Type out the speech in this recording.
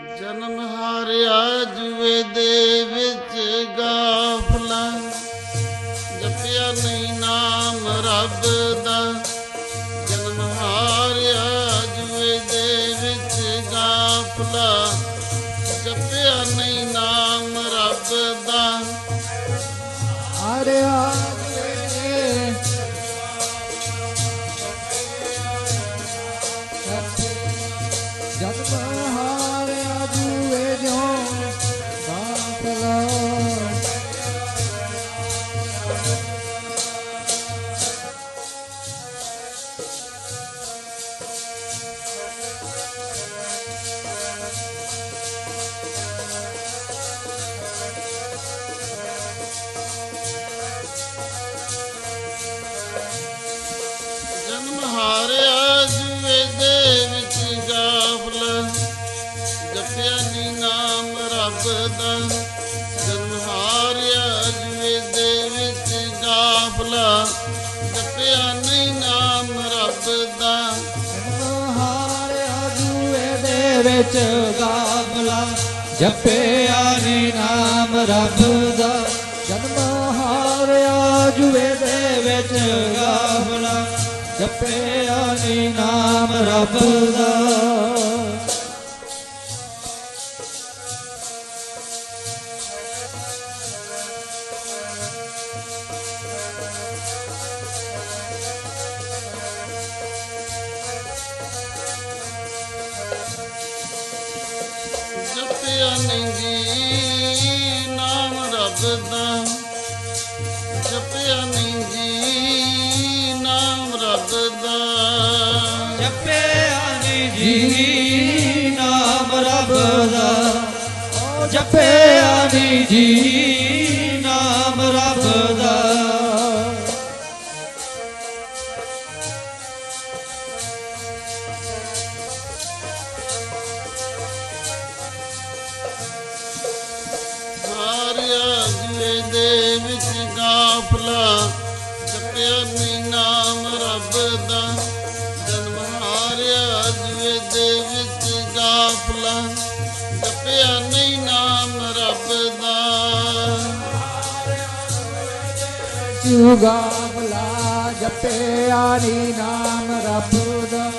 ਜਨਮ ਹਾਰਿਆ ਜੂਏ ਦੇ ਵਿੱਚ ਗਾਫਲਾ। ਜਪਿਆ ਨਹੀਂ ਨਾਮ ਰੱਬ ਦਾ। ਜਨਮ ਹਾਰਿਆ ਜੂਏ ਦੇ ਵਿੱਚ ਗਾਫਲਾ। ਜਪਿਆ ਨਹੀਂ ਨਾਮ ਰੱਬ ਦਾ। ਹਰਿ ਜਨਮ ਹਾਰਿਆ ਰੱਬ ਦਾ ਜਨਮ ਦੇ ਵਿੱਚ ਗਾਫਲਾ ਜਪਿਆ ਨਹੀਂ ਨਾਮ ਰੱਬ ਦਾ। ਜਨਮ ਹਾਰਿਆ ਜੂਏ ਦੇ ਵਿੱਚ ਗਾਫਲਾ ਜਪਿਆ ਨੀ ਨਾਮ ਰੱਬ ਦਾ। ਜਨਮ ਹਾਰਿਆ ਜੂਏ ਦੇ ਵਿੱਚ ਗਾਫਲਾ ਜਪਿਆ ਨਹੀਂ ਨਾਮ ਰੱਬ ਦਾ। ਜਪਿਆ ਨਹੀਂ ਜੀ ਨਾਮ ਰੱਬ ਦਾ। ਜਪਿਆ ਨਹੀਂ ਜੀ ਨਾਮ ਰੱਬ ਦਾ। ਜਪਿਆ ਜੀ ਨਾਮ ਰੱਬ ਦਾ। ਓ ਜਪਿਆ ਜੀ ਦੇ ਵਿੱਚ ਗਾਫਲਾ ਜਪਿਆ ਨਹੀਂ ਨਾਮ ਰੱਬ ਦਾ। ਜਨਮ ਹਾਰਿਆ ਜੁਏ ਦੇ ਵਿੱਚ ਗਾਫਲਾ ਜਪਿਆ ਨਹੀਂ ਨਾਮ ਰੱਬ ਦਾ। ਜੁਗਾਵਲਾ ਜਪਿਆ ਨੀ ਨਾਮ ਰੱਬ ਦਾ।